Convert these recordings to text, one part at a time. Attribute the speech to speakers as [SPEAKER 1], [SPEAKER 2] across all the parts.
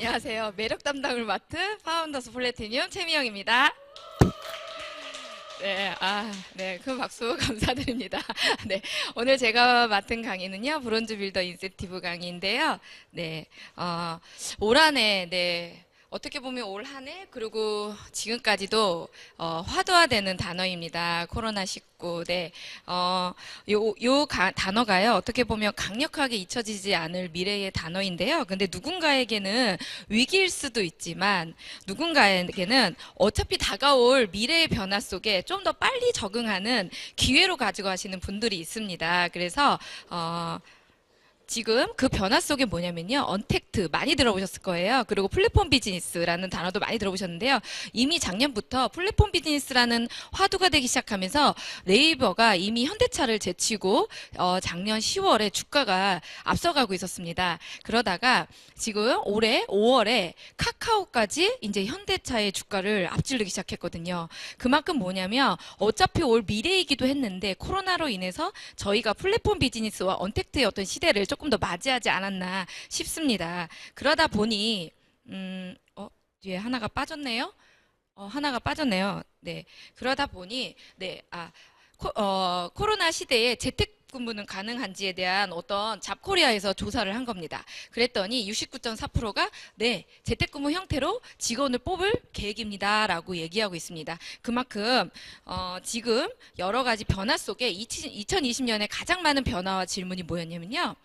[SPEAKER 1] 안녕하세요. 매력 담당을 맡은 파운더스 플래티늄 최미영입니다. 네, 아, 네, 큰 박수 감사드립니다. 네, 오늘 제가 맡은 강의는요, 브론즈 빌더 인센티브 강의인데요. 네, 어, 올 한해, 네, 어떻게 보면 올 한 해 그리고 지금까지도 어, 화두화되는 단어입니다. 코로나 19. 네, 어, 요, 요 가- 단어가요. 어떻게 보면 강력하게 잊혀지지 않을 미래의 단어인데요. 근데 누군가에게는 위기일 수도 있지만 누군가에게는 어차피 다가올 미래의 변화 속에 좀 더 빨리 적응하는 기회로 가지고 가시는 분들이 있습니다. 그래서 어, 지금 그 변화 속에 뭐냐면요. 언택트 많이 들어보셨을 거예요. 그리고 플랫폼 비즈니스라는 단어도 많이 들어보셨는데요. 이미 작년부터 플랫폼 비즈니스라는 화두가 되기 시작하면서 네이버가 이미 현대차를 제치고 어, 작년 10월에 주가가 앞서가고 있었습니다. 그러다가 지금 올해 5월에 카카오까지 이제 현대차의 주가를 앞지르기 시작했거든요. 그만큼 뭐냐면 어차피 올 미래이기도 했는데 코로나로 인해서 저희가 플랫폼 비즈니스와 언택트의 어떤 시대를 조금 더 맞이하지 않았나 싶습니다. 그러다 보니 음, 어, 뒤에 하나가 빠졌네요. 어, 하나가 빠졌네요. 네. 그러다 보니 네, 아, 코, 어, 코로나 시대에 재택 근무는 가능한지에 대한 어떤 잡코리아에서 조사를 한 겁니다. 그랬더니 69.4%가 네, 재택근무 형태로 직원을 뽑을 계획입니다라고 얘기하고 있습니다. 그만큼 어, 지금 여러 가지 변화 속에 2020년에 가장 많은 변화와 질문이 뭐였냐면요.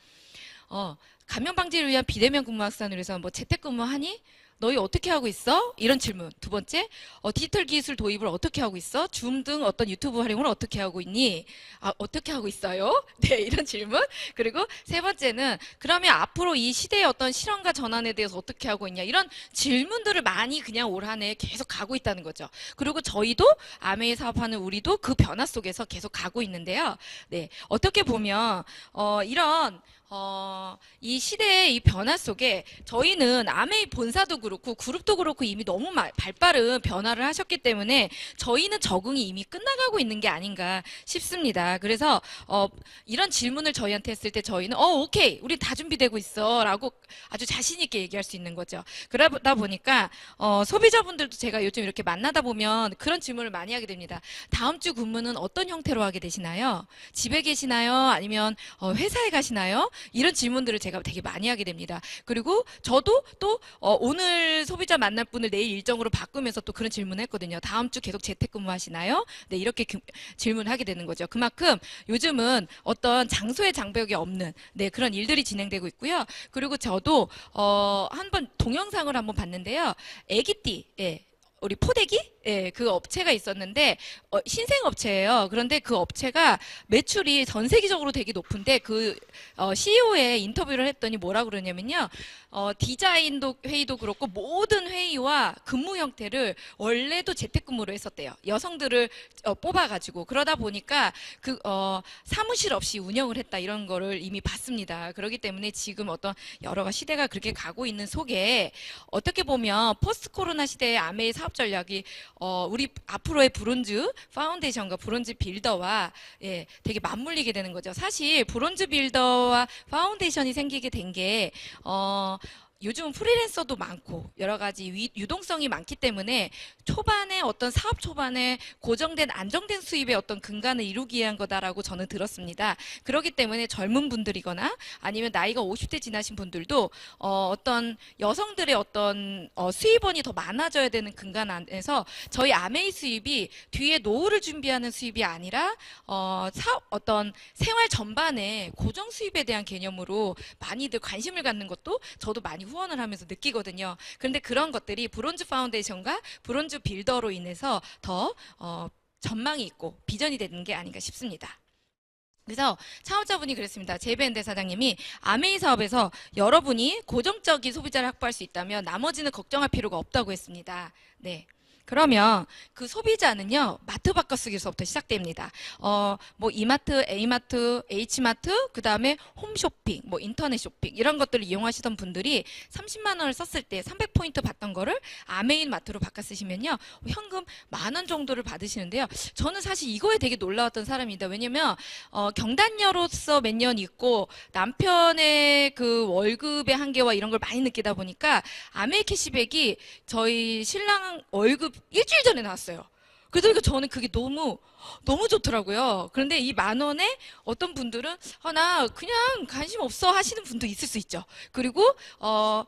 [SPEAKER 1] 어, 감염 방지를 위한 비대면 근무 확산을 위해서 뭐 재택근무하니? 너희 어떻게 하고 있어? 이런 질문. 두 번째, 어, 디지털 기술 도입을 어떻게 하고 있어? 줌 등 어떤 유튜브 활용을 어떻게 하고 있니? 아, 어떻게 하고 있어요? 네, 이런 질문. 그리고 세 번째는, 그러면 앞으로 이 시대의 어떤 실현과 전환에 대해서 어떻게 하고 있냐? 이런 질문들을 많이 그냥 올 한 해 계속 가고 있다는 거죠. 그리고 저희도 아메이 사업하는 우리도 그 변화 속에서 계속 가고 있는데요. 네, 어떻게 보면, 어, 이런 어, 이 시대의 이 변화 속에 저희는 아메이 본사도 그렇고 그룹도 그렇고 이미 너무 마- 발빠른 변화를 하셨기 때문에 저희는 적응이 이미 끝나가고 있는 게 아닌가 싶습니다. 그래서 어, 이런 질문을 저희한테 했을 때 저희는 어 오케이 우리 다 준비되고 있어라고 아주 자신 있게 얘기할 수 있는 거죠. 그러다 보니까 어, 소비자분들도 제가 요즘 이렇게 만나다 보면 그런 질문을 많이 하게 됩니다. 다음 주 근무는 어떤 형태로 하게 되시나요? 집에 계시나요? 아니면 어, 회사에 가시나요? 이런 질문들을 제가 되게 많이 하게 됩니다. 그리고 저도 또 어, 오늘 소비자 만날 분을 내일 일정으로 바꾸면서 또 그런 질문을 했거든요. 다음 주 계속 재택근무하시나요? 네, 이렇게 그- 질문하게 되는 거죠. 그만큼 요즘은 어떤 장소의 장벽이 없는 네, 그런 일들이 진행되고 있고요. 그리고 저도 어, 한번 동영상을 한번 봤는데요. 애기띠, 예, 우리 포대기? 예, 그 업체가 있었는데 어, 신생 업체예요. 그런데 그 업체가 매출이 전 세계적으로 되게 높은데 그 어, CEO의 인터뷰를 했더니 뭐라 그러냐면요. 어, 디자인도 회의도 그렇고 모든 회의와 근무 형태를 원래도 재택근무로 했었대요. 여성들을 어, 뽑아가지고 그러다 보니까 그 어, 사무실 없이 운영을 했다 이런 거를 이미 봤습니다. 그렇기 때문에 지금 어떤 여러 시대가 그렇게 가고 있는 속에 어떻게 보면 포스트 코로나 시대의 아메이 사업 전략이 어, 우리 앞으로의 브론즈 파운데이션과 브론즈 빌더와 예, 되게 맞물리게 되는 거죠. 사실 브론즈 빌더와 파운데이션이 생기게 된게 어, 요즘 프리랜서도 많고 여러 가지 위- 유동성이 많기 때문에 초반에 어떤 사업 초반에 고정된 안정된 수입의 어떤 근간을 이루기 위한 거다라고 저는 들었습니다. 그렇기 때문에 젊은 분들이거나 아니면 나이가 50대 지나신 분들도 어, 어떤 여성들의 어떤 어, 수입원이 더 많아져야 되는 근간 안에서 저희 아메이 수입이 뒤에 노후를 준비하는 수입이 아니라 어, 사업 어떤 생활 전반에 고정 수입에 대한 개념으로 많이들 관심을 갖는 것도 저도 많이 후원을 하면서 느끼거든요. 그런데 그런 것들이 브론즈 파운데이션과 브론즈 빌더로 인해서 더 어, 전망이 있고 비전이 되는 게 아닌가 싶습니다. 그래서 창업자분이 그랬습니다. 제이밴드 사장님이 아메이 사업에서 여러분이 고정적인 소비자를 확보할 수 있다면 나머지는 걱정할 필요가 없다고 했습니다. 네. 그러면 그 소비자는요 마트 바꿔쓰기서부터 시작됩니다. 어 뭐 이마트, A마트, H마트, 그 다음에 홈쇼핑, 뭐 인터넷 쇼핑 이런 것들을 이용하시던 분들이 30만 원을 썼을 때 300 포인트 받던 거를 아메인 마트로 바꿔 쓰시면요 현금 만 원 정도를 받으시는데요. 저는 사실 이거에 되게 놀라웠던 사람입니다. 왜냐면 어, 경단녀로서 몇 년 있고 남편의 그 월급의 한계와 이런 걸 많이 느끼다 보니까 아메이 캐시백이 저희 신랑 월급 일주일 전에 나왔어요. 그러니까 저는 그게 너무 너무 좋더라고요. 그런데 이 만 원에 어떤 분들은 아, 나 그냥 관심 없어 하시는 분도 있을 수 있죠. 그리고 어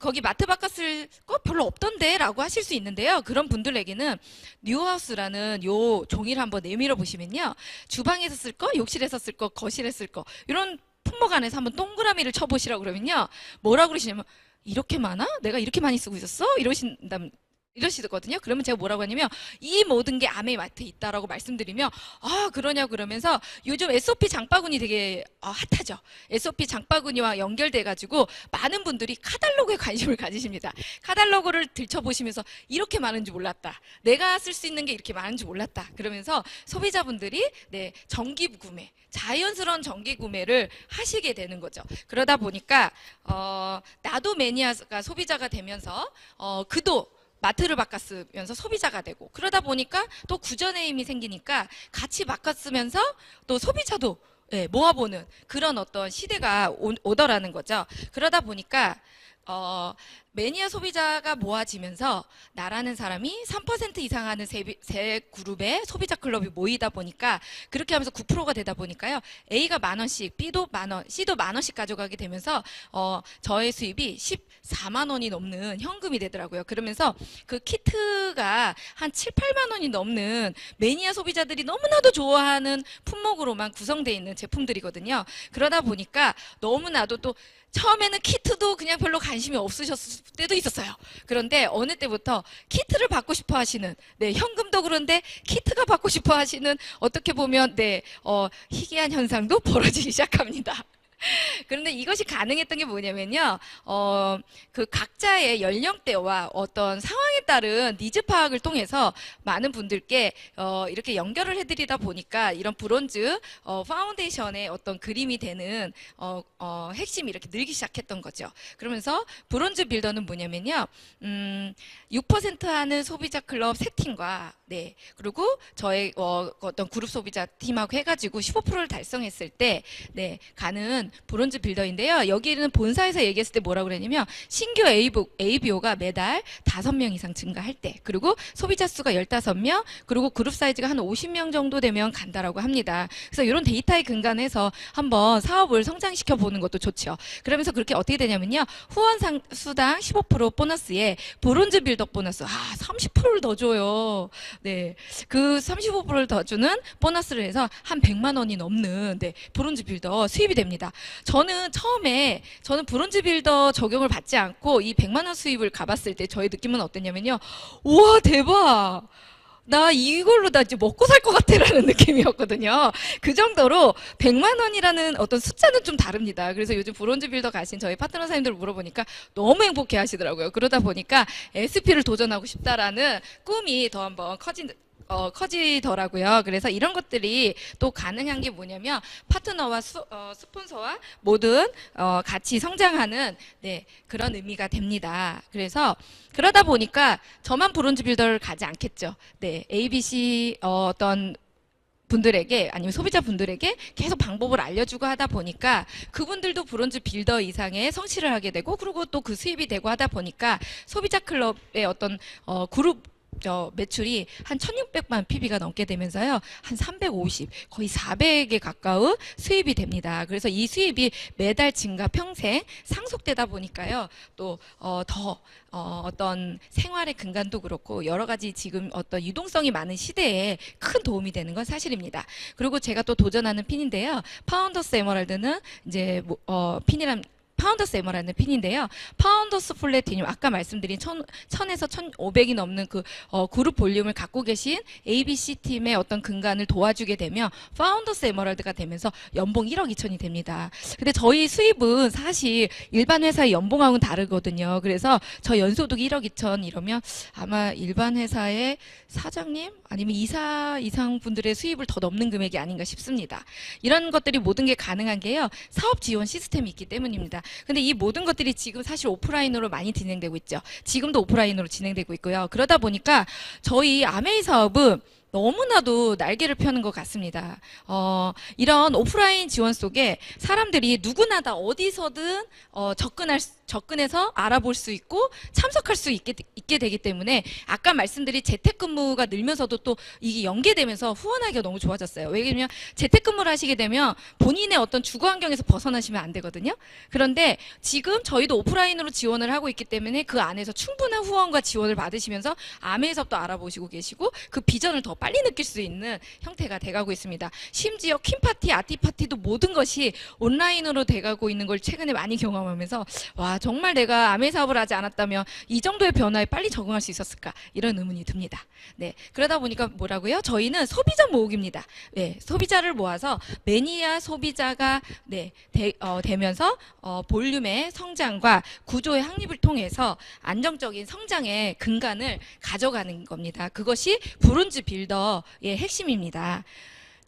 [SPEAKER 1] 거기 마트 바꿨을 거 별로 없던데라고 하실 수 있는데요. 그런 분들에게는 뉴하우스라는 요 종이를 한번 내밀어 보시면요. 주방에서 쓸 거, 욕실에서 쓸 거, 거실에 쓸 거 이런 품목 안에서 한번 동그라미를 쳐보시라고 그러면요. 뭐라 그러시냐면 이렇게 많아? 내가 이렇게 많이 쓰고 있었어? 이러신다면 이러시거든요. 그러면 제가 뭐라고 하냐면 이 모든 게 아메 마트에 있다라고 말씀드리면 아 그러냐 그러면서 요즘 SOP 장바구니 되게 어, 핫하죠. SOP 장바구니와 연결돼 가지고 많은 분들이 카달로그에 관심을 가지십니다. 카달로그를 들춰보시면서 이렇게 많은지 몰랐다. 내가 쓸 수 있는 게 이렇게 많은지 몰랐다. 그러면서 소비자분들이 네 정기 구매, 자연스러운 정기 구매를 하시게 되는 거죠. 그러다 보니까 어, 나도 매니아가 소비자가 되면서 어, 그도 마트를 바꿨으면서 소비자가 되고 그러다 보니까 또 구전의 힘이 생기니까 같이 바꿨으면서 또 소비자도 예, 모아보는 그런 어떤 시대가 오, 오더라는 거죠. 그러다 보니까 어, 매니아 소비자가 모아지면서 나라는 사람이 3% 이상 하는 세, 세 그룹의 소비자 클럽이 모이다 보니까 그렇게 하면서 9%가 되다 보니까요. A가 만 원씩, B도 만 원, C도 만 원씩 가져가게 되면서 어, 저의 수입이 14만 원이 넘는 현금이 되더라고요. 그러면서 그 키트가 한 7, 8만 원이 넘는 매니아 소비자들이 너무나도 좋아하는 품목으로만 구성되어 있는 제품들이거든요. 그러다 보니까 너무나도 또 처음에는 키트도 그냥 별로 관심이 없으셨을 때도 있었어요. 그런데 어느 때부터 키트를 받고 싶어 하시는, 네, 현금도 그런데 키트가 받고 싶어 하시는 어떻게 보면, 네, 어, 희귀한 현상도 벌어지기 시작합니다. 그런데 이것이 가능했던 게 뭐냐면요, 어, 그 각자의 연령대와 어떤 상황에 따른 니즈 파악을 통해서 많은 분들께 어, 이렇게 연결을 해드리다 보니까 이런 브론즈 어, 파운데이션의 어떤 그림이 되는 어, 어, 핵심이 이렇게 늘기 시작했던 거죠. 그러면서 브론즈 빌더는 뭐냐면요, 음, 6% 하는 소비자 클럽 세팅과 네 그리고 저의 어, 어떤 그룹 소비자 팀하고 해가지고 15%를 달성했을 때 네 가는 브론즈 빌더인데요. 여기는 본사에서 얘기했을 때 뭐라고 그랬냐면 신규 ABO, ABO가 매달 5명 이상 증가할 때 그리고 소비자 수가 15명 그리고 그룹 사이즈가 한 50명 정도 되면 간다라고 합니다. 그래서 이런 데이터에 근간해서 한번 사업을 성장시켜 보는 것도 좋죠. 그러면서 그렇게 어떻게 되냐면요. 후원 상, 수당 15% 보너스에 브론즈 빌더 보너스 아 30%를 더 줘요. 네. 그 35%를 더 주는 보너스를 해서 한 100만 원이 넘는 네, 브론즈 빌더 수입이 됩니다. 저는 처음에 저는 브론즈 빌더 적용을 받지 않고 이 100만 원 수입을 가봤을 때 저의 느낌은 어땠냐면요. 우와 대박. 나 이걸로 나 이제 먹고 살 것 같아라는 느낌이었거든요. 그 정도로 100만 원이라는 어떤 숫자는 좀 다릅니다. 그래서 요즘 브론즈 빌더 가신 저희 파트너 사님들 물어보니까 너무 행복해 하시더라고요. 그러다 보니까 SP를 도전하고 싶다라는 꿈이 더 한번 커진 어, 커지더라고요. 그래서 이런 것들이 또 가능한 게 뭐냐면 파트너와 수, 어, 스폰서와 모든 어, 같이 성장하는 네, 그런 의미가 됩니다. 그래서 그러다 보니까 저만 브론즈 빌더를 가지 않겠죠. 네, ABC 어, 어떤 분들에게 아니면 소비자 분들에게 계속 방법을 알려주고 하다 보니까 그분들도 브론즈 빌더 이상의 성취를 하게 되고 그리고 또 그 수입이 되고 하다 보니까 소비자 클럽의 어떤 어, 그룹 저 매출이 한 1,600만 PB가 넘게 되면서요. 한 350, 거의 400에 가까운 수입이 됩니다. 그래서 이 수입이 매달 증가 평생 상속되다 보니까요. 또 어, 더 어, 어떤 생활의 근간도 그렇고 여러 가지 지금 어떤 유동성이 많은 시대에 큰 도움이 되는 건 사실입니다. 그리고 제가 또 도전하는 핀인데요. 파운더스 에머랄드는 이제 뭐, 어, 핀이란 파운더스 에머라는 핀인데요. 파운더스 플래티늄 아까 말씀드린 천, 1000에서 1500이 넘는 그 어, 그룹 볼륨을 갖고 계신 ABC 팀의 어떤 근간을 도와주게 되면 파운더스 에머랄드가 되면서 연봉 1억 2천이 됩니다. 근데 저희 수입은 사실 일반 회사의 연봉하고는 다르거든요. 그래서 저 연소득 1억 2천 이러면 아마 일반 회사의 사장님 아니면 이사 이상 분들의 수입을 더 넘는 금액이 아닌가 싶습니다. 이런 것들이 모든 게 가능한 게요. 사업 지원 시스템이 있기 때문입니다. 근데 이 모든 것들이 지금 사실 오프라인으로 많이 진행되고 있죠. 지금도 오프라인으로 진행되고 있고요. 그러다 보니까 저희 아메이 사업은 너무나도 날개를 펴는 것 같습니다. 어, 이런 오프라인 지원 속에 사람들이 누구나 다 어디서든 어, 접근할 수- 접근해서 알아볼 수 있고 참석할 수 있게, 있게 되기 때문에 아까 말씀드린 재택근무가 늘면서도 또 이게 연계되면서 후원하기가 너무 좋아졌어요. 왜냐면 재택근무를 하시게 되면 본인의 어떤 주거 환경에서 벗어나시면 안 되거든요. 그런데 지금 저희도 오프라인으로 지원을 하고 있기 때문에 그 안에서 충분한 후원과 지원을 받으시면서 아메이 사업도 알아보시고 계시고 그 비전을 더 빨리 느낄 수 있는 형태가 돼가고 있습니다. 심지어 퀸파티, 아티파티도 모든 것이 온라인으로 돼가고 있는 걸 최근에 많이 경험하면서 와 정말 내가 아메이 사업을 하지 않았다면 이 정도의 변화에 빨리 적응할 수 있었을까 이런 의문이 듭니다. 네 그러다 보니까 뭐라고요? 저희는 소비자 모으기입니다. 네 소비자를 모아서 매니아 소비자가 네 되, 어, 되면서 어, 볼륨의 성장과 구조의 확립을 통해서 안정적인 성장의 근간을 가져가는 겁니다. 그것이 브론즈 빌 더의 핵심입니다.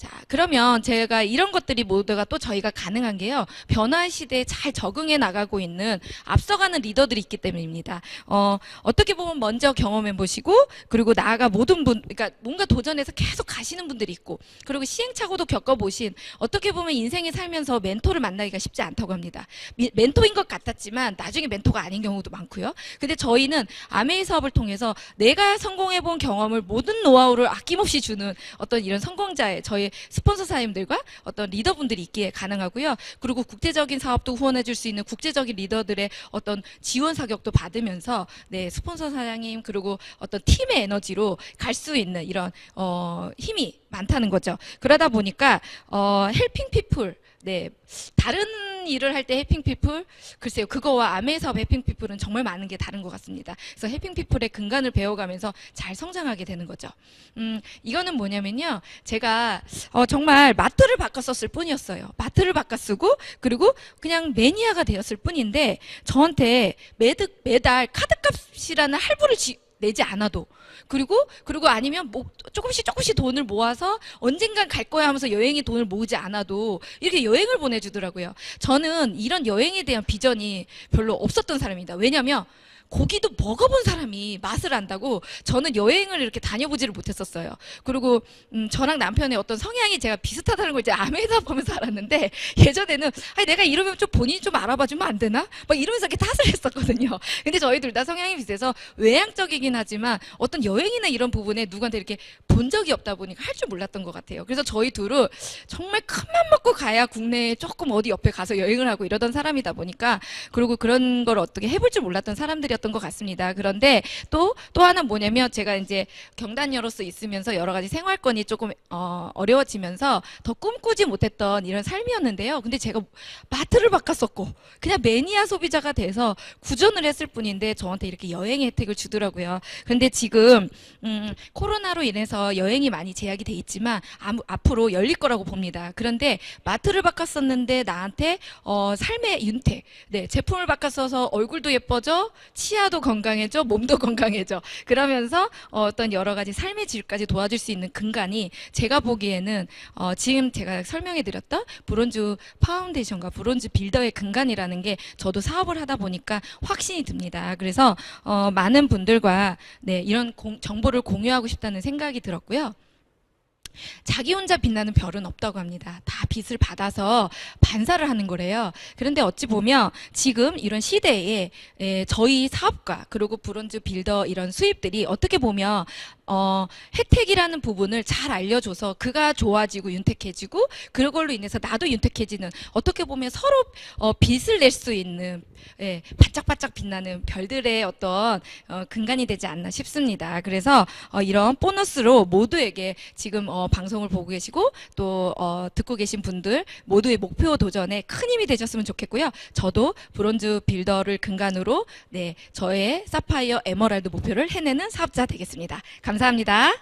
[SPEAKER 1] 자, 그러면 제가 이런 것들이 모두가 또 저희가 가능한 게요. 변화 시대에 잘 적응해 나가고 있는 앞서가는 리더들이 있기 때문입니다. 어, 어떻게 보면 먼저 경험해 보시고 그리고 나아가 모든 분 그러니까 뭔가 도전해서 계속 가시는 분들이 있고 그리고 시행착오도 겪어 보신 어떻게 보면 인생에 살면서 멘토를 만나기가 쉽지 않다고 합니다. 미- 멘토인 것 같았지만 나중에 멘토가 아닌 경우도 많고요. 근데 저희는 아메이 사업을 통해서 내가 성공해 본 경험을 모든 노하우를 아낌없이 주는 어떤 이런 성공자의 저희 스폰서 사님들과 어떤 리더분들이 있기에 가능하고요. 그리고 국제적인 사업도 후원해 줄 수 있는 국제적인 리더들의 어떤 지원 사격도 받으면서 네, 스폰서 사장님 그리고 어떤 팀의 에너지로 갈 수 있는 이런 어, 힘이 많다는 거죠. 그러다 보니까 어, 헬핑 피플 네. 다른 일을 할 때 해핑 피플 글쎄요. 그거와 아메 사업 해핑 피플은 정말 많은 게 다른 것 같습니다. 그래서 해핑 피플의 근간을 배워가면서 잘 성장하게 되는 거죠. 음, 이거는 뭐냐면요. 제가 어, 정말 마트를 바꿨었을 뿐이었어요. 마트를 바꿔 쓰고 그리고 그냥 매니아가 되었을 뿐인데 저한테 매득 매달 카드값이라는 할부를 지- 내지 않아도 그리고 그리고 아니면 뭐 조금씩 조금씩 돈을 모아서 언젠간 갈 거야 하면서 여행에 돈을 모으지 않아도 이렇게 여행을 보내주더라고요. 저는 이런 여행에 대한 비전이 별로 없었던 사람입니다. 왜냐하면 고기도 먹어본 사람이 맛을 안다고 저는 여행을 이렇게 다녀보지를 못했었어요. 그리고 음, 저랑 남편의 어떤 성향이 제가 비슷하다는 걸 이제 아메이다 보면서 알았는데 예전에는 아니 내가 이러면 좀 본인이 좀 알아봐주면 안 되나? 막 이러면서 이렇게 탓을 했었거든요. 근데 저희 둘 다 성향이 비슷해서 외향적이긴 하지만 어떤 여행이나 이런 부분에 누구한테 이렇게 본 적이 없다 보니까 할 줄 몰랐던 것 같아요. 그래서 저희 둘은 정말 큰맘 먹고 가야 국내에 조금 어디 옆에 가서 여행을 하고 이러던 사람이다 보니까 그리고 그런 걸 어떻게 해볼 줄 몰랐던 사람들이었 던 것 같습니다. 그런데 또, 또 하나 뭐냐면 제가 이제 경단녀로서 있으면서 여러 가지 생활권이 조금 어, 어려워지면서 더 꿈꾸지 못했던 이런 삶이었는데요. 근데 제가 마트를 바꿨었고 그냥 매니아 소비자가 돼서 구전을 했을 뿐인데 저한테 이렇게 여행 혜택을 주더라고요. 근데 지금 음, 코로나로 인해서 여행이 많이 제약이 돼 있지만 아무- 앞으로 열릴 거라고 봅니다. 그런데 마트를 바꿨었는데 나한테 어, 삶의 윤택, 네 제품을 바꿨어서 얼굴도 예뻐져, 치아도 건강해져, 몸도 건강해져. 그러면서 어, 어떤 여러 가지 삶의 질까지 도와줄 수 있는 근간이 제가 보기에는 어, 지금 제가 설명해드렸던 브론즈 파운데이션과 브론즈 빌더의 근간이라는 게 저도 사업을 하다 보니까 확신이 듭니다. 그래서 어, 많은 분들과 네, 이런 공- 정보를 공유하고 싶다는 생각이 들었고요. 자기 혼자 빛나는 별은 없다고 합니다. 다 빛을 받아서 반사를 하는 거래요. 그런데 어찌 보면 지금 이런 시대에 에, 저희 사업가 그리고 브론즈 빌더 이런 수입들이 어떻게 보면 어, 혜택이라는 부분을 잘 알려줘서 그가 좋아지고 윤택해지고 그걸로 인해서 나도 윤택해지는 어떻게 보면 서로 어, 빛을 낼 수 있는 예, 반짝반짝 빛나는 별들의 어떤 어, 근간이 되지 않나 싶습니다. 그래서 어, 이런 보너스로 모두에게 지금 어, 방송을 보고 계시고 또 어, 듣고 계신 분들 모두의 목표 도전에 큰 힘이 되셨으면 좋겠고요. 저도 브론즈 빌더를 근간으로 네, 저의 사파이어 에머랄드 목표를 해내는 사업자 되겠습니다. 감사합니다.